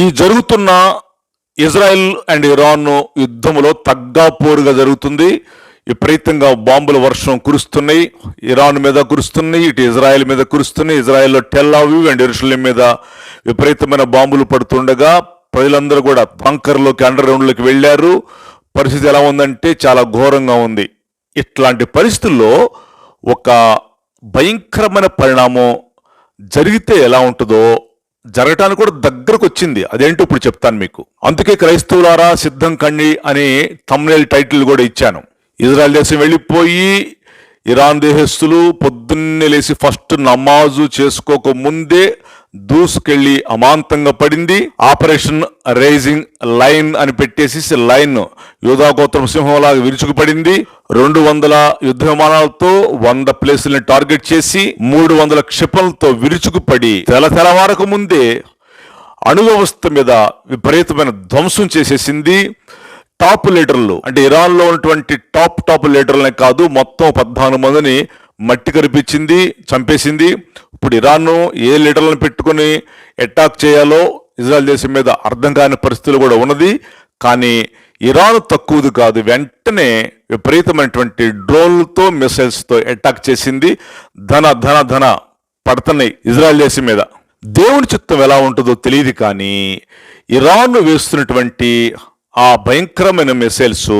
ఈ జరుగుతున్న Israel and Iran యుద్ధంలో తగ్గాపోరుగా జరుగుతుంది. విపరీతంగా బాంబుల వర్షం కురుస్తున్నాయి. ఇరాన్ మీద కురుస్తున్నాయి. ఇటు ఇజ్రాయెల్ మీద కురుస్తున్నాయి. ఇజ్రాయెల్లో టెల్లావివ్ అండ్ ఎరుషలేం మీద విపరీతమైన బాంబులు పడుతుండగా ప్రజలందరూ కూడా బంకర్లోకి అండర్ గ్రౌండ్లోకి వెళ్ళారు. పరిస్థితి ఎలా ఉందంటే చాలా ఘోరంగా ఉంది. ఇట్లాంటి పరిస్థితుల్లో ఒక భయంకరమైన పరిణామం జరిగితే ఎలా ఉంటుందో జరగటానికి కూడా దగ్గరకు వచ్చింది. అదేంటో ఇప్పుడు చెప్తాను మీకు. అందుకే క్రైస్తవులారా సిద్ధం కండి అని తమ్నేల్ టైటిల్ కూడా ఇచ్చాను. ఇజ్రాయల్ దేశం వెళ్ళిపోయి ఇరాన్ దేశస్తులు పొద్దున్నే లేచి ఫస్ట్ నమాజు చేసుకోక ముందే దూసుకెళ్ళి అమాంతంగా పడింది. ఆపరేషన్ రైజింగ్ లైన్ అని పెట్టేసి లైన్ యోధాగోత్రం సింహంలాగా విరుచుకుపడింది. రెండు వందల యుద్ధ విమానాలతో వంద ప్లేసుల్ని టార్గెట్ చేసి మూడు వందల క్షిపణలతో విరుచుకుపడి తెల తెలవారకు ముందే అణువ్యవస్థ మీద విపరీతమైన ధ్వంసం చేసేసింది. టాప్ లీడర్లు అంటే ఇరాన్లో ఉన్నటువంటి టాప్ టాప్ లీడర్లనే కాదు మొత్తం పద్నాలుగు మందిని మట్టి కరిపించింది చంపేసింది. ఇప్పుడు ఇరాన్ను ఏ లీడర్లను పెట్టుకుని అటాక్ చేయాలో ఇజ్రాయెల్ దేశం మీద అర్థం కాని పరిస్థితులు కూడా ఉన్నది. కానీ ఇరాన్ తక్కువది కాదు. వెంటనే విపరీతమైనటువంటి డ్రోన్లతో మిసైల్స్తో అటాక్ చేసింది. ధన ధన ధన పడుతున్నాయి ఇజ్రాయెల్ దేశం మీద. దేవుని చిత్తం ఎలా ఉంటుందో తెలియదు కానీ ఇరాన్ వేస్తున్నటువంటి ఆ భయంకరమైన మిసైల్స్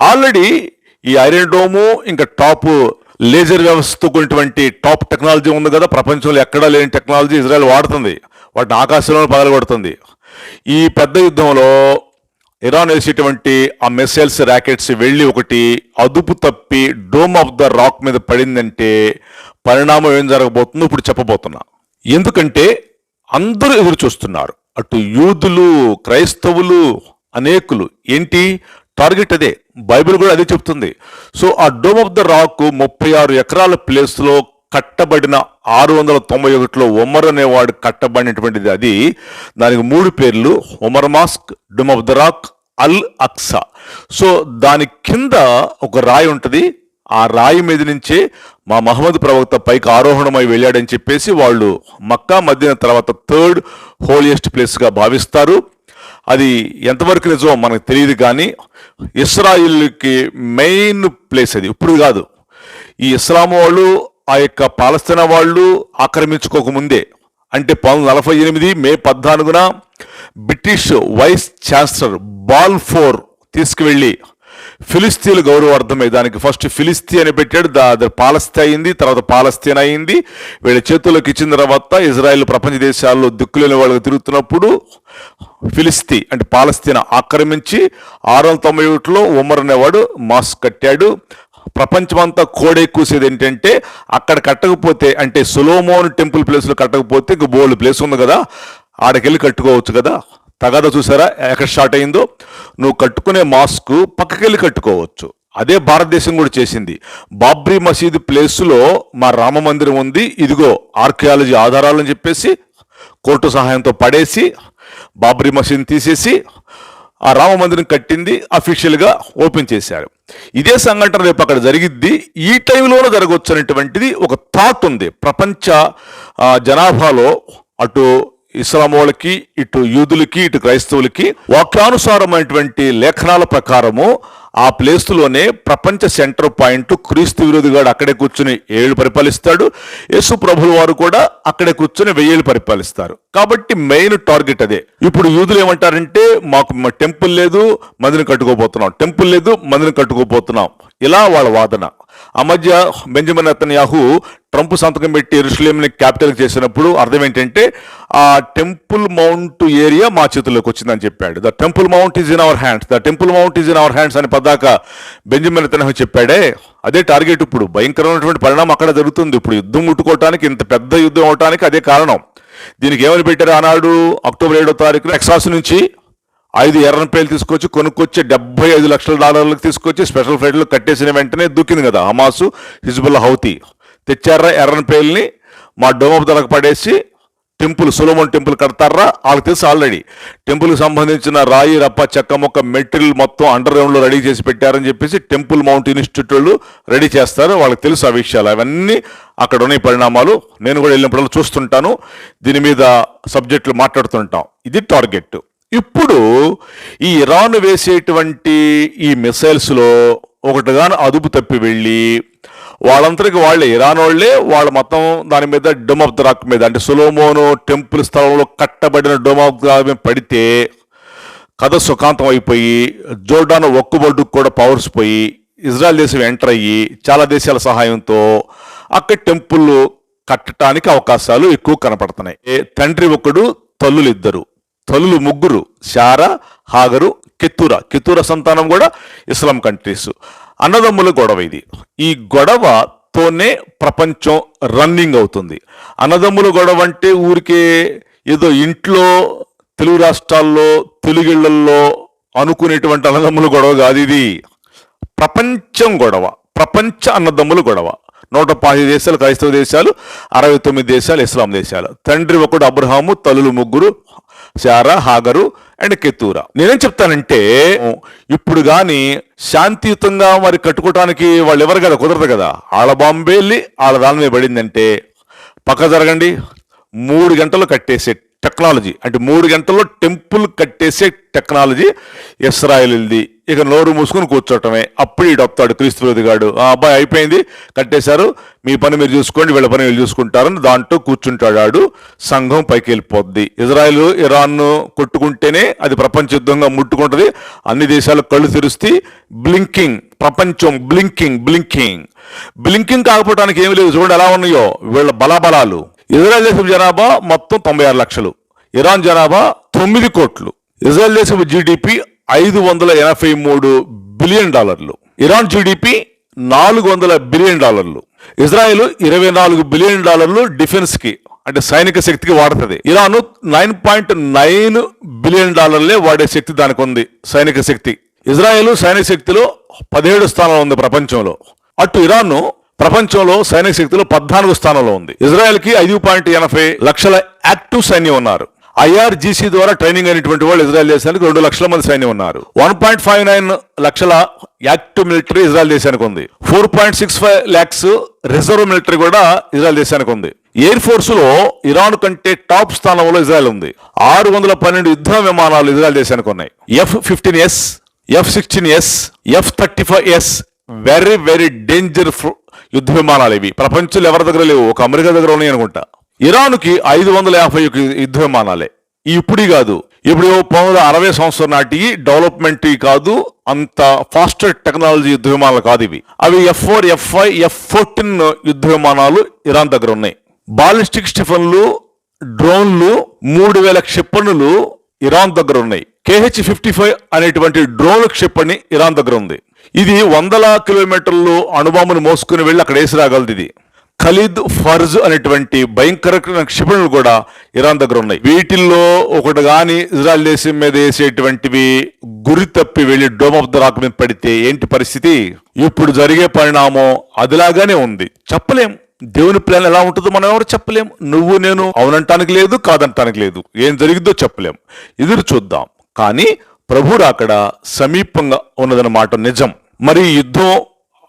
ఆల్రెడీ ఈ ఐరన్ డోము ఇంకా టాప్ లేజర్ వ్యవస్థతో కూడినటువంటి టాప్ టెక్నాలజీ ఉంది కదా. ప్రపంచంలో ఎక్కడా లేని టెక్నాలజీ ఇజ్రాయెల్ వాడుతుంది. వాటిని ఆకాశంలో పగలగొడుతుంది. ఈ పెద్ద యుద్ధంలో ఇరాన్ వేసేటువంటి ఆ మిసైల్స్ ర్యాకెట్స్ వెళ్ళి ఒకటి అదుపు తప్పి డోమ్ ఆఫ్ ద రాక్ మీద పడిందంటే పరిణామం ఏం జరగబోతుందో ఇప్పుడు చెప్పబోతున్నా. ఎందుకంటే అందరూ ఎదురు చూస్తున్నారు. అటు యూదులు క్రైస్తవులు అనేకులు. ఏంటి? టార్గెట్ అదే. బైబిల్ కూడా అదే చెప్తుంది. సో ఆ డోమ్ ఆఫ్ ద రాక్ ముప్పై ఆరు ఎకరాల ప్లేస్లో కట్టబడిన ఆరు వందల తొంభై ఒకటిలో ఒమర్ అనేవాడు కట్టబడినటువంటిది అది. దానికి మూడు పేర్లు Omar mosque dome of the rock al Aqsa. So దాని కింద ఒక రాయి ఉంటుంది. ఆ రాయి మీద నుంచే మా మహమ్మద్ ప్రవక్త పైకి ఆరోహణమై వెళ్ళాడని చెప్పేసి వాళ్ళు మక్కా మధ్యన తర్వాత థర్డ్ హోలియెస్ట్ ప్లేస్గా భావిస్తారు. అది ఎంతవరకు నిజమో మనకు తెలియదు కానీ ఇస్రాయిల్కి మెయిన్ ప్లేస్ అది. ఇప్పుడు కాదు. ఈ ఇస్లాం వాళ్ళు ఆ యొక్క పాలస్తీనా వాళ్ళు ఆక్రమించుకోకముందే అంటే పంతొమ్మిది నలభై ఎనిమిది మే పద్నాలుగున British vice chancellor Balfour తీసుకువెళ్ళి ఫిలిస్తీన్ల గౌరవార్థమే దానికి ఫస్ట్ ఫిలిస్తీ అని పెట్టాడు. దా పాలస్తీ అయింది తర్వాత పాలస్తీన్ అయింది. వీళ్ళ చేతుల్లోకి ఇచ్చిన తర్వాత ఇజ్రాయెల్ ప్రపంచ దేశాల్లో దిక్కులేని వాళ్ళకి తిరుగుతున్నప్పుడు ఫిలిస్తీ అంటే పాలస్తీనా ఆక్రమించి ఆరు వందల తొంభై ఒకటిలో ఉమర్ అనేవాడు మాస్ కట్టాడు. ప్రపంచమంతా కోడే కూసేది ఏంటంటే అక్కడ కట్టకపోతే అంటే సులోమోన్ టెంపుల్ ప్లేస్లో కట్టకపోతే ఇంక బోల్డ్ ప్లేస్ ఉంది కదా ఆడకెళ్ళి కట్టుకోవచ్చు కదా. తగాదా చూసారా? ఎక్కడ స్టార్ట్ అయిందో? నువ్వు కట్టుకునే మాస్క్ పక్కకెళ్ళి కట్టుకోవచ్చు. అదే భారతదేశం కూడా చేసింది. బాబ్రీ మసీదు ప్లేస్లో మా రామ మందిరం ఉంది. ఇదిగో ఆర్కియాలజీ ఆధారాలని చెప్పేసి కోర్టు సహాయంతో పడేసి బాబ్రీ మసీదుని తీసేసి ఆ రామ మందిరం కట్టింది అఫీషియల్గా ఓపెన్ చేశారు. ఇదే సంఘటన రేపు అక్కడ జరిగిద్ది. ఈ టైంలోనూ జరగవచ్చు అనేటువంటిది ఒక థాట్ ఉంది. ప్రపంచ జనాభాలో అటు ఇస్లాం వాళ్ళకి ఇటు యూదులకి ఇటు క్రైస్తవులకి వాక్యానుసారమైనటువంటి లేఖనాల ప్రకారము ఆ ప్లేస్లోనే ప్రపంచ సెంటర్ పాయింట్ క్రీస్తు విరోధిగాడు అక్కడే కూర్చుని ఏళ్ళు పరిపాలిస్తాడు. యేసు ప్రభుల వారు కూడా అక్కడే కూర్చుని వెయ్యేళ్ళు పరిపాలిస్తారు. కాబట్టి మెయిన్ టార్గెట్ అదే. ఇప్పుడు యూదులు ఏమంటారంటే మాకు టెంపుల్ లేదు మందిని కట్టుకోబోతున్నాం. టెంపుల్ లేదు మందిని కట్టుకోబోతున్నాం. ఇలా వాళ్ళ వాదన. ఆ మధ్య బెంజమిన్ అతన్యాహు ట్రంప్ సంతకం పెట్టి ఎరుసలేంని క్యాపిటల్ చేసినప్పుడు అర్థం ఏంటంటే ఆ టెంపుల్ మౌంట్ ఏరియా మా చేతుల్లోకి వచ్చిందని చెప్పాడు. The temple mount is in our hands the temple mount is in our hands అని పదాక బెంజమిన్ అతన్యాహు చెప్పాడే. అదే టార్గెట్ ఇప్పుడు. భయంకరమైనటువంటి పరిణామం అక్కడ జరుగుతుంది ఇప్పుడు. యుద్ధం ముట్టుకోవటానికి ఇంత పెద్ద యుద్ధం అవటానికి అదే కారణం. దీనికి ఏమని పెట్టారు ఆనాడు? అక్టోబర్ ఏడో తారీఖున ఎక్సాస్ నుంచి ఐదు ఎర్రని తీసుకొచ్చి కొనుక్కొచ్చి డెబ్బై ఐదు లక్షల డాలర్లకు తీసుకొచ్చి స్పెషల్ ఫ్లైట్లో కట్టేసిన వెంటనే దూకింది కదా హమాసు హిజ్బుల్ హౌతి. తెచ్చారా ఎర్రని మా డోమప్ దళకు పడేసి టెంపుల్ సులభం టెంపుల్ కడతారా? వాళ్ళకి తెలుసు ఆల్రెడీ. టెంపుల్కి సంబంధించిన రాయి రప్ప చెక్క మొక్క మెటీరియల్ మొత్తం అండర్ గ్రౌండ్లో రెడీ చేసి పెట్టారని చెప్పేసి టెంపుల్ మౌంట్ ఇన్స్టిట్యూట్ వాళ్ళు రెడీ చేస్తారు. వాళ్ళకి తెలుసు ఆ విషయాలు. అవన్నీ అక్కడ ఉన్న పరిణామాలు. నేను కూడా వెళ్ళినప్పుడు చూస్తుంటాను. దీని మీద సబ్జెక్టులు మాట్లాడుతుంటాం. ఇది టార్గెట్. ఇప్పుడు ఈ ఇరాన్ వేసేటువంటి ఈ మిసైల్స్లో ఒకటిగాను అదుపు తప్పి వెళ్ళి వాళ్ళందరికీ వాళ్ళే ఇరాన్ వాళ్ళే వాళ్ళ మొత్తం దాని మీద డోమ్ ఆఫ్ ద్రాక్ మీద అంటే సులోమోను టెంపుల్ స్థలంలో కట్టబడిన డోమ్ ఆఫ్ ద్రాక్ మీద పడితే కథ సుఖాంతం అయిపోయి జోర్డాన్ ఒక్కుబొడ్డుకు కూడా పవర్స్ పోయి ఇజ్రాయెల్ దేశం ఎంటర్ అయ్యి చాలా దేశాల సహాయంతో అక్కడ టెంపుల్ కట్టడానికి అవకాశాలు ఎక్కువ కనపడుతున్నాయి. తండ్రి ఒకడు తల్లులు ఇద్దరు. తలులు ముగ్గురు శారా హాగరు కెత్తూరా కిత్తూర సంతానం కూడా ఇస్లాం కంట్రీస్. అన్నదమ్ముల గొడవ ఇది. ఈ గొడవతోనే ప్రపంచం రన్నింగ్ అవుతుంది. అన్నదమ్ముల గొడవ అంటే ఊరికే ఏదో ఇంట్లో తెలుగు రాష్ట్రాల్లో తెలుగిళ్ళల్లో అనుకునేటువంటి అన్నదమ్ముల గొడవ కాదు ఇది. ప్రపంచం గొడవ. ప్రపంచ అన్నదమ్ముల గొడవ. నూట పాతి దేశాలు క్రైస్తవ దేశాలు అరవై తొమ్మిది దేశాలు ఇస్లాం దేశాలు. తండ్రి ఒకడు అబ్రహాము తల్లులు ముగ్గురు శారా హాగరు అండ్ కెత్తూరా నేనేం చెప్తానంటే ఇప్పుడు కానీ శాంతియుతంగా మరి కట్టుకోవటానికి వాళ్ళు ఎవరు కదా? కుదరదు కదా? ఆళ్ళ బాంబే వెళ్ళి ఆళ్ళ దాని మీద పడిందంటే పక్క జరగండి. మూడు గంటలు కట్టేసే టెక్నాలజీ అంటే మూడు గంటల్లో టెంపుల్ కట్టేసే టెక్నాలజీ ఇస్రాయల్ది. ఇక నోరు మూసుకుని కూర్చోవటమే అప్పుడు ఈ వస్తాడు క్రీస్తు విరోధిగాడు ఆ అబ్బాయి అయిపోయింది కట్టేశారు మీ పని మీరు చూసుకోండి వీళ్ళ పని వీళ్ళు చూసుకుంటారని దాంట్లో కూర్చుంటాడు ఆడు. సంఘం పైకి వెళ్ళిపోద్ది. ఇజ్రాయెల్ ఇరాన్ను కొట్టుకుంటేనే అది ప్రపంచ యుద్ధంగా ముట్టుకుంటది. అన్ని దేశాలు కళ్ళు తెరిస్తే బ్లింకింగ్ ప్రపంచం బ్లింకింగ్ బ్లింకింగ్. బ్లింకింగ్ కాకపోవడానికి ఏమి లేదు. చూడండి ఎలా ఉన్నాయో. వీళ్ళ బలాబలాలు. ఇజ్రాయెల్ దేశం జనాభా మొత్తం తొంభై ఆరు లక్షలు. ఇరాన్ జనాభా తొమ్మిది కోట్లు. ఇజ్రాయెల్ దేశం జీడిపి ఐదు వందల ఎనభై మూడు బిలియన్ డాలర్లు. ఇరాన్ జీడిపి నాలుగు వందల బిలియన్ డాలర్లు. ఇజ్రాయెల్ ఇరవై నాలుగు బిలియన్ డాలర్లు డిఫెన్స్కి అంటే సైనిక శక్తికి వాడుతుంది. Iran nine point nine billion డాలర్లే వాడే శక్తి దానికి ఉంది సైనిక శక్తి. ఇజ్రాయెల్ సైనిక శక్తిలో పదిహేడు స్థానంలో ఉంది ప్రపంచంలో. అటు ఇరాన్ ప్రపంచంలో సైనిక శక్తిలో పద్నాలుగు స్థానంలో ఉంది. ఇజ్రాయెల్కి ఐదు పాయింట్ ఎనభై లక్షల యాక్టివ్ సైన్యం ఉన్నారు. ఐఆర్జీసీ ద్వారా ట్రైనింగ్ అయినటువంటి వాళ్ళు ఇజ్రాయల్ దేశానికి రెండు లక్షల మంది సైన్యం ఉన్నారు. వన్ పాయింట్ ఫైవ్ నైన్ లక్షల యాక్టివ్ మిలిటరీ ఇజ్రాయల్ దేశానికి ఉంది. Four point six five lakhs reserve military కూడా ఇజ్రాయల్ దేశానికి ఉంది. ఎయిర్ ఫోర్స్లో ఇరాన్ కంటే టాప్ స్థానంలో ఇజ్రాయల్ ఉంది. ఆరు వందల పన్నెండు యుద్ధ విమానాలు ఇజ్రాయల్ దేశానికి ఉన్నాయి. F fifteen S F sixteen S F thirty five S very very danger యుద్ధ విమానాలు ఇవి. ప్రపంచంలో ఎవరి దగ్గర లేవు? ఒక అమెరికా దగ్గర ఉన్నాయి అనుకుంటా. ఇరాన్కి ఐదు వందల యాభై ఒక యుద్ధ విమానాలే ఇప్పుడు కాదు ఇప్పుడు పంతొమ్మిది అరవై సంవత్సరం నాటి డెవలప్మెంట్ కాదు అంత ఫాస్టర్ టెక్నాలజీ యుద్ధ విమానాలు కాదు ఇవి. అవి F four F five F fourteen యుద్ధ విమానాలు ఇరాన్ దగ్గర ఉన్నాయి. బాలిస్టిక్ స్టిఫన్లు డ్రోన్లు మూడు వేల క్షిపణులు ఇరాన్ దగ్గర ఉన్నాయి. కేహెచ్ ఫిఫ్టీ ఫైవ్ అనేటువంటి డ్రోన్ క్షిపణి ఇరాన్ దగ్గర ఉంది. ఇది వందల కిలోమీటర్లు అణుబాంబును మోసుకుని వెళ్ళి అక్కడ వేసి రాగలదు ఇది. ఖలీద్ ఫర్జ్ అనేటువంటి భయంకరమైన క్షిపణులు కూడా ఇరాన్ దగ్గర ఉన్నాయి. వీటిల్లో ఒకటి కానీ ఇజ్రాయల్ దేశం మీద వేసేటువంటివి గురి తప్పి వెళ్ళి డోమ్ ఆఫ్ ద రాక్ మీద పడితే ఏంటి పరిస్థితి? ఇప్పుడు జరిగే పరిణామం అదిలాగానే ఉంది. చెప్పలేం. దేవుని ప్లాన్ ఎలా ఉంటుందో మనం ఎవరు చెప్పలేం. నువ్వు నేను అవునంటానికి లేదు కాదంటానికి లేదు. ఏం జరిగిద్దో చెప్పలేం. ఎదురు చూద్దాం. కానీ ప్రభు అక్కడ సమీపంగా ఉన్నదన్నమాట నిజం. మరి యుద్ధం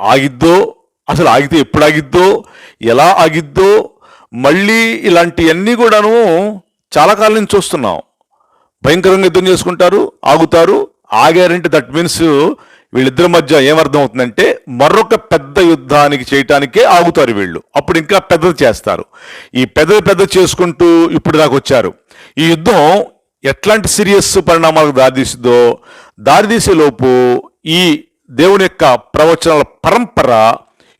ఆగిద్దో అసలు ఆగితే ఎప్పుడు ఆగిద్దో ఎలా ఆగిద్దో మళ్ళీ ఇలాంటివన్నీ కూడాను చాలా కాలం నుంచి చూస్తున్నాం. భయంకరంగా యుద్ధం చేసుకుంటారు ఆగుతారు. ఆగారంటే దట్ మీన్స్ వీళ్ళిద్దరి మధ్య ఏమర్థం అవుతుందంటే మరొక పెద్ద యుద్ధానికి చేయటానికే ఆగుతారు వీళ్ళు. అప్పుడు ఇంకా పెద్దది చేస్తారు. ఈ పెద్దది పెద్ద చేసుకుంటూ ఇప్పుడు దాకా వచ్చారు. ఈ యుద్ధం ఎట్లాంటి సీరియస్ పరిణామాలకు దారితీసిందో దారితీసేలోపు ఈ దేవుని యొక్క ప్రవచనాల పరంపర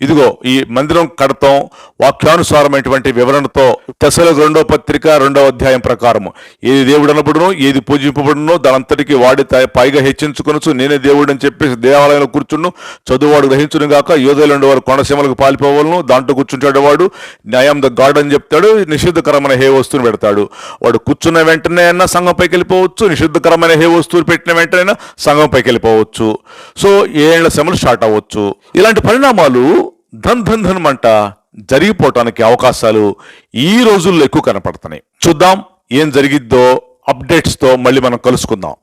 ఇదిగో ఈ మందిరం కడతాం వాక్యానుసారమైనటువంటి వివరణతో తెసలకు రెండో పత్రిక రెండవ అధ్యాయం ప్రకారం ఏది దేవుడు అనబడునో ఏది పూజింపబడునో దానంతటికీ వాడి పైగా హెచ్చించుకొనొచ్చు నేనే దేవుడు అని చెప్పేసి దేవాలయంలో కూర్చుండు చదువువాడు గ్రహించును గాక యోధులు వారు కొండసీమలకు పాలిపోవలను దాంట్లో కూర్చుంటాడు వాడు. న్యాయం ద గాడ్ అని చెప్తాడు నిషిద్ధకరమైన హే వస్తువుని పెడతాడు. వాడు కూర్చున్న వెంటనే అయినా సంఘంపైకి వెళ్ళిపోవచ్చు నిషిద్ధకరమైన హే వస్తువులు పెట్టిన వెంటనే సంఘంపైకి వెళ్ళిపోవచ్చు. సో ఏళ్ళ శ్రమలు స్టార్ట్ అవ్వచ్చు. ఇలాంటి పరిణామాలు ధన్ ధన్ ధన్ మంట జరిగిపోవటానికి అవకాశాలు ఈ రోజుల్లో ఎక్కువ కనపడుతున్నాయి. చూద్దాం ఏం జరిగిద్దో అప్డేట్స్తో మళ్ళీ మనం కలుసుకుందాం.